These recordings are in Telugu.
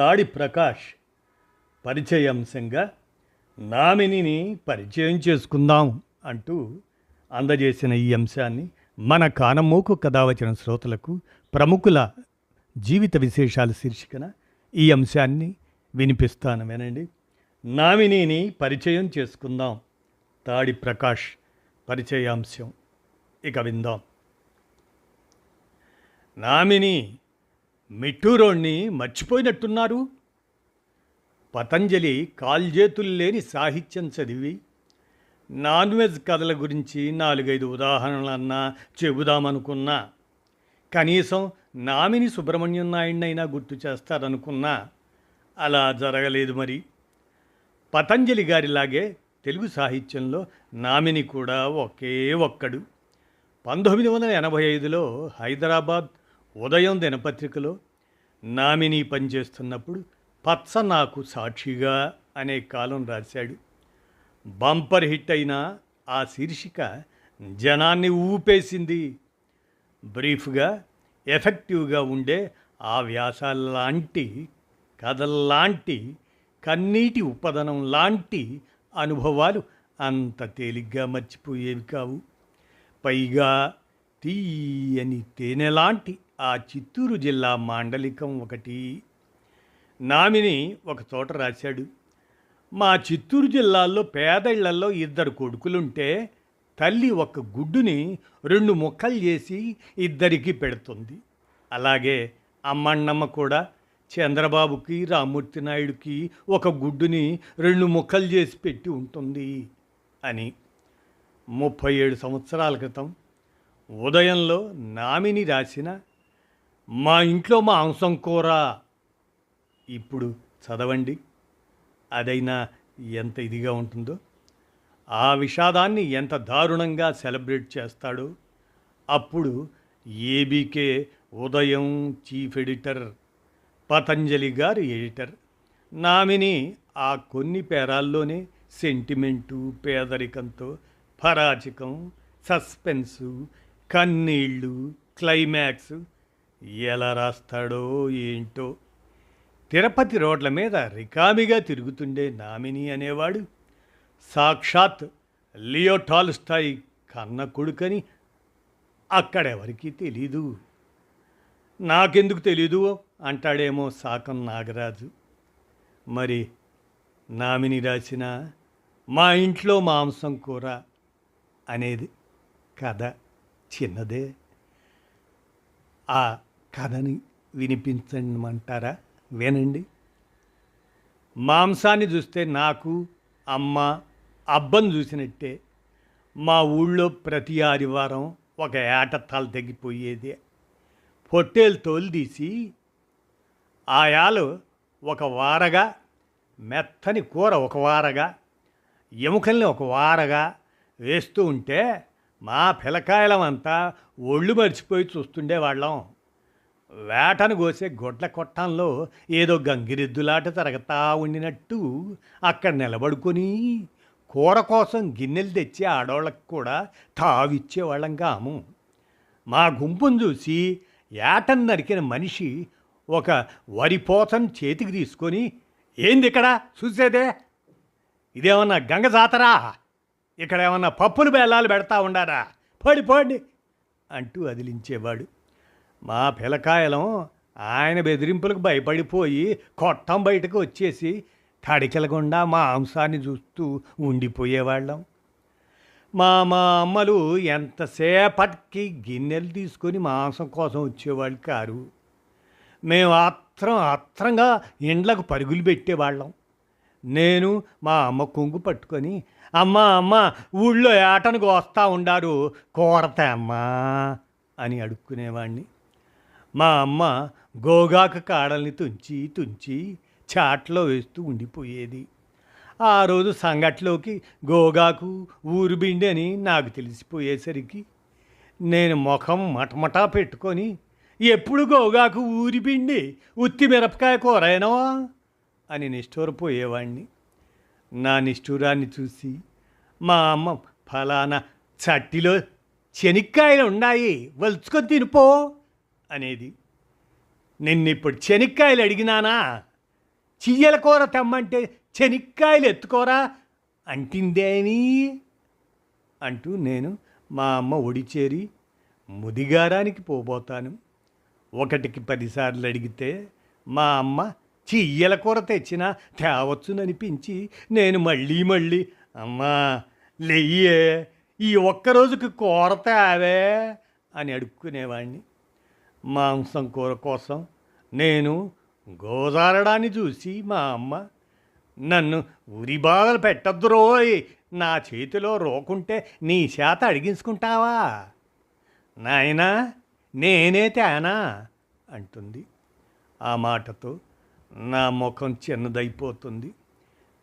తాడి ప్రకాష్. పరిచయాంశంగా నామినిని పరిచయం చేసుకుందాం అంటూ అందజేసిన ఈ అంశాన్ని మన కానమోకు కథావచన శ్రోతలకు ప్రముఖుల జీవిత విశేషాల శీర్షికన ఈ అంశాన్ని వినిపిస్తాను వినండి. నామినీని పరిచయం చేసుకుందాం. తాడి ప్రకాష్ పరిచయాంశం. ఇక విందాం. నామిని మిట్టూరోణ్ణి మర్చిపోయినట్టున్నారు? పతంజలి కాల్జేతులు లేని సాహిత్యం చదివి నాన్ వెజ్ కథల గురించి నాలుగైదు ఉదాహరణలన్నా చెబుదామనుకున్నా కనీసం నామిని సుబ్రహ్మణ్యం నాయుడినైనా గుర్తు చేస్తారనుకున్నా అలా జరగలేదు మరి. పతంజలి గారిలాగే తెలుగు సాహిత్యంలో నామిని కూడా ఒకే ఒక్కడు. పంతొమ్మిది వందల ఎనభై ఐదులో హైదరాబాద్ ఉదయం దినపత్రికలో నామినీ పనిచేస్తున్నప్పుడు పచ్చ నాకు సాక్షిగా అనే కాలం రాశాడు. బంపర్ హిట్ అయిన ఆ శీర్షిక జనాన్ని ఊపేసింది. బ్రీఫ్గా ఎఫెక్టివ్గా ఉండే ఆ వ్యాసాల్లాంటి కథల్లాంటి కన్నీటి ఉపదనం లాంటి అనుభవాలు అంత తేలిగ్గా మర్చిపోయేవి కావు. పైగా తీయని తేనెలాంటి ఆ చిత్తూరు జిల్లా మాండలికం ఒకటి. నామిని ఒక చోట రాశాడు. మా చిత్తూరు జిల్లాలో పేదళ్ళలో ఇద్దరు కొడుకులుంటే తల్లి ఒక గుడ్డుని రెండు ముక్కలు చేసి ఇద్దరికి పెడుతుంది. అలాగే అమ్మన్నమ్మ కూడా చంద్రబాబుకి రామ్మూర్తి నాయుడుకి ఒక గుడ్డుని రెండు ముక్కలు చేసి పెట్టి ఉంటుంది అని. ముప్పై ఏడు సంవత్సరాల క్రితం ఉదయంలో నామిని రాసిన మా ఇంట్లో మా కూర. ఇప్పుడు చదవండి. అదైనా ఎంత ఇదిగా ఉంటుందో. ఆ విషాదాన్ని ఎంత దారుణంగా సెలబ్రేట్ చేస్తాడో. అప్పుడు ఏబీకే ఉదయం చీఫ్ ఎడిటర్ పతంజలి గారు ఎడిటర్ నామిని ఆ కొన్ని పేరాల్లోనే సెంటిమెంటు పేదరికంతో పరాచికం సస్పెన్సు కన్నీళ్ళు క్లైమాక్స్ ఎలా రాస్తాడో ఏంటో? తిరుపతి రోడ్ల మీద రికామిగా తిరుగుతుండే నామిని అనేవాడు. సాక్షాత్ లియో స్థాయి కన్న కొడుకని అక్కడెవరికీ తెలీదు. నాకెందుకు తెలీదు అంటాడేమో సాకం నాగరాజు. మరి నామిని రాసిన మా ఇంట్లో మాంసం కూర అనేది కథ చిన్నదే. ఆ కథని వినిపించమంటారా? వినండి. మాంసాన్ని చూస్తే నాకు అమ్మ అబ్బను చూసినట్టే మా ఊళ్ళో ప్రతి ఆదివారం ఒక ఏట తల తగ్గిపోయేది పొట్టేలు తోలు తీసి ఆయాలు ఒక వారగా మెత్తని కూర ఒక వారగా ఎముకల్ని ఒక వారగా వేస్తూ ఉంటే మా పిలకాయలమంతా ఒళ్ళు మర్చిపోయి చూస్తుండేవాళ్ళం. వేటను కోసే గొడ్ల కొట్టంలో ఏదో గంగిరెద్దులాట తరగతా ఉండినట్టు అక్కడ నిలబడుకొని కూర కోసం గిన్నెలు తెచ్చి ఆడవాళ్ళకు కూడా తావిచ్చేవాళ్ళం కాము. మా గుంపును చూసి ఏటను నరికిన మనిషి ఒక వరిపోతను చేతికి తీసుకొని ఏంది ఇక్కడ? చూసేదే? ఇదేమన్నా గంగ జాతరా? ఇక్కడ ఏమన్నా పప్పులు బెల్లాలు పెడతా ఉండారా? పడి పడి అంటూ అదిలించేవాడు. మా పిలకాయలం ఆయన బెదిరింపులకు భయపడిపోయి కొట్టం బయటకు వచ్చేసి తడికెలకుండా మా అంశాన్ని చూస్తూ ఉండిపోయేవాళ్ళం. మా మా అమ్మలు ఎంతసేపటికి గిన్నెలు తీసుకొని మాంసం కోసం వచ్చేవాళ్ళు కారు. మేము ఆత్రం ఆత్రంగా ఇండ్లకు పరుగులు పెట్టేవాళ్ళం. నేను మా అమ్మ కొంగు పట్టుకొని అమ్మ అమ్మ ఊళ్ళో ఏటనికి వస్తూ ఉండారు కోరతా అమ్మా అని అడుక్కునేవాడిని మా అమ్మ గోగాకు కాడల్ని తుంచి తుంచి చాట్లో వేస్తూ ఉండిపోయేది. ఆ రోజు సంగట్లోకి గోగాకు ఊరుబిండి అని నాకు తెలిసిపోయేసరికి నేను ముఖం మటమటా పెట్టుకొని ఎప్పుడు గోగాకు ఊరిపిండి ఉత్తి మిరపకాయ కూరైనవా అని నిష్ఠూరపోయేవాణ్ణి. నా నిష్ఠూరాన్ని చూసి మా అమ్మ ఫలానా చట్టిలో శనిక్కాయలు ఉన్నాయి వలుచుకొని తినిపో అనేది. నిన్నిప్పుడు చెనిక్కాయలు అడిగినానా? చియ్యల కూర తెమ్మంటే చెనిక్కాయలు ఎత్తుకోరా? అంటిందేని అంటూ నేను మా అమ్మ ఒడిచేరి ముదిగారానికి పోబోతాను. ఒకటికి పదిసార్లు అడిగితే మా అమ్మ చియ్యల కూర తెచ్చినా తేవచ్చుననిపించి నేను మళ్ళీ మళ్ళీ అమ్మా లెయ్యే ఈ ఒక్క రోజుకి కూర తేవే అని అడుక్కునేవాడిని మాంసం కూర కోసం నేను గోదారడాన్ని చూసి మా అమ్మ నన్ను ఉరి బాధలు పెట్టద్దు రోయ్ నా చేతిలో రోకుంటే నీ చేత అడిగించుకుంటావా? నాయనా నేనే తేనా? అంటుంది. ఆ మాటతో నా ముఖం చిన్నదైపోతుంది.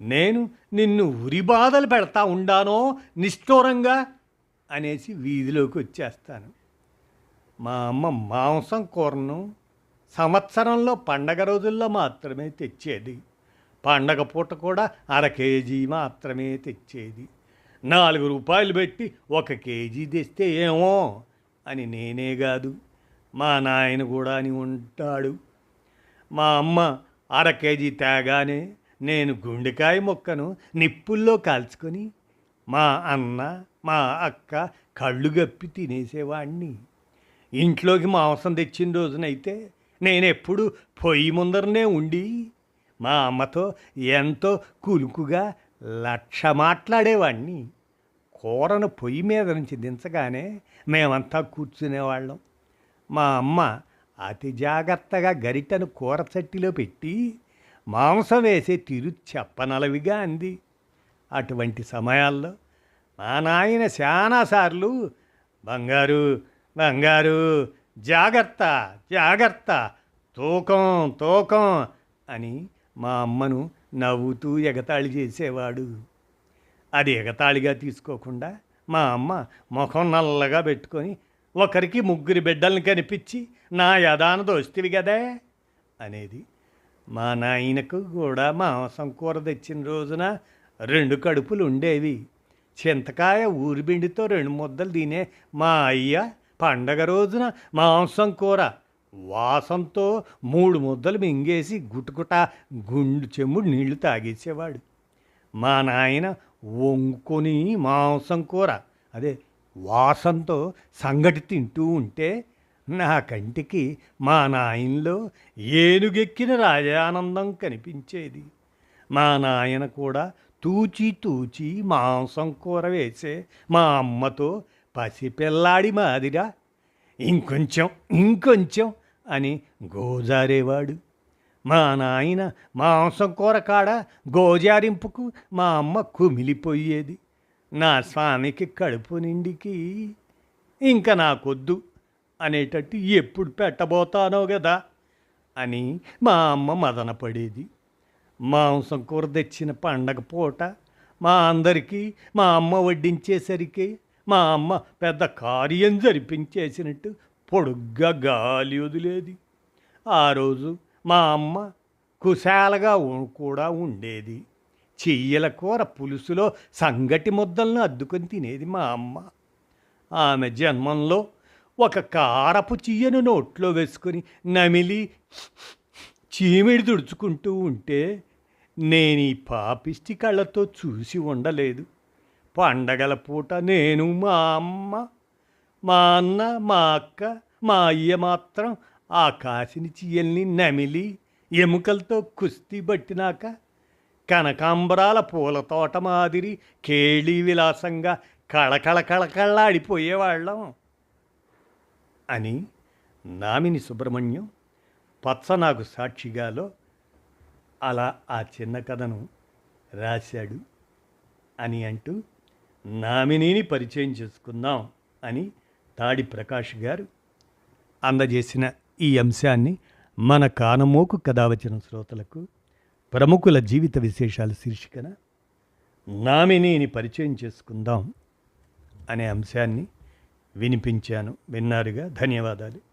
నేను నిన్ను ఉరి బాధలు పెడతా ఉండానో నిష్ఠూరంగా అనేసి వీధిలోకి వచ్చేస్తాను. మా అమ్మ మాంసం కూరను సంవత్సరంలో పండగ రోజుల్లో మాత్రమే తెచ్చేది. పండగ పూట కూడా అర కేజీ మాత్రమే తెచ్చేది. నాలుగు రూపాయలు పెట్టి ఒక కేజీ తెస్తే ఏమో అని నేనే కాదు మా నాయన కూడా అని ఉంటాడు. మా అమ్మ అర కేజీ తేగానే నేను గుండెకాయ మొక్కను నిప్పుల్లో కాల్చుకొని మా అన్న మా అక్క కళ్ళు గప్పి తినేసేవాడిని ఇంట్లోకి మాంసం తెచ్చిన రోజునైతే నేనెప్పుడు పొయ్యి ముందరనే ఉండి మా అమ్మతో ఎంతో కులుకుగా లక్ష మాట్లాడేవాడిని కూరను పొయ్యి మీద నుంచి దించగానే మేమంతా కూర్చునేవాళ్ళం. మా అమ్మ అతి జాగ్రత్తగా గరిటను కూర చట్టిలో పెట్టి మాంసం వేసే తిరు చెప్పనలవిగా అంది. అటువంటి సమయాల్లో మా నాయన చాలాసార్లు బంగారు బంగారు జాగ్రత్త జాగ్రత్త తూకం తూకం అని మా అమ్మను నవ్వుతూ ఎగతాళి చేసేవాడు. అది ఎగతాళిగా తీసుకోకుండా మా అమ్మ ముఖం నల్లగా పెట్టుకొని ఒకరికి ముగ్గురి బిడ్డల్ని కనిపించి నా యదాన దోస్తివి కదే అనేది మా నాయనకు కూడా మాంసం కూర తెచ్చిన రోజున రెండు కడుపులు ఉండేవి. చింతకాయ ఊరిబిండితో రెండు ముద్దలు తినే మా అయ్య పండగ రోజున మాంసం కూర. వాసంతో మూడు ముద్దలు మింగేసి గుటుకుట గుండు చెమ్ముడు నీళ్ళు తాగేసేవాడు. మా నాయన వంగుకొని మాంసం కూర అదే వాసంతో సంగటి తింటూ ఉంటే నా కంటికి మా నాయనలో ఏనుగెక్కిన రాజానందం కనిపించేది. మా నాయన కూడా తూచి తూచి మాంసం కూర వేసే మా అమ్మతో పసిపిల్లాడి మాదిరా. ఇంకొంచెం ఇంకొంచెం అని గోజారేవాడు. మా నాయన మాంసం కూర కాడ గోజారింపుకు మా అమ్మ కుమిలిపోయేది. నా స్వామికి కడుపు నిండికి ఇంకా నాకొద్దు అనేటట్టు ఎప్పుడు పెట్టబోతానో కదా అని మా అమ్మ మదనపడేది మాంసం కూర తెచ్చిన పండగ పూట మా అందరికీ మా అమ్మ వడ్డించేసరికి మా అమ్మ పెద్ద కార్యం జరిపించేసినట్టు పొడుగ్గా గాలి వదిలేది. ఆ రోజు మా అమ్మ కుశాలగా కూడా ఉండేది. చెయ్యల కూర పులుసులో సంగటి ముద్దలను అద్దుకొని తినేది మా అమ్మ. ఆమె జన్మంలో ఒక కారపు చియ్యను నోట్లో వేసుకొని నమిలి చీమిడి తుడుచుకుంటూ ఉంటే నేను ఈ పాపిష్టి కళ్ళతో చూసి ఉండలేదు. పండగల పూట నేను మా అమ్మ మా అన్న మా అక్క మా అయ్య మాత్రం ఆ కాశిని చీయల్ని నమిలి ఎముకలతో కుస్తీ పట్టినాక కనకాంబరాల పూల తోట మాదిరి కేళీ విలాసంగా కళకళ కళకళలాడిపోయేవాళ్ళం అని నామిని సుబ్రహ్మణ్యం పచ్చ నాకు సాక్షిగాలో అలా ఆ చిన్న కథను రాశాడు అని అంటూ నామినీని పరిచయం చేసుకుందాం అని తాడి ప్రకాష్ గారు అందజేసిన ఈ అంశాన్ని మన కానమోకు కథావచన శ్రోతలకు ప్రముఖుల జీవిత విశేషాల శీర్షికన నామినీని పరిచయం చేసుకుందాం అనే అంశాన్ని వినిపించాను విన్నారుగా. ధన్యవాదాలు.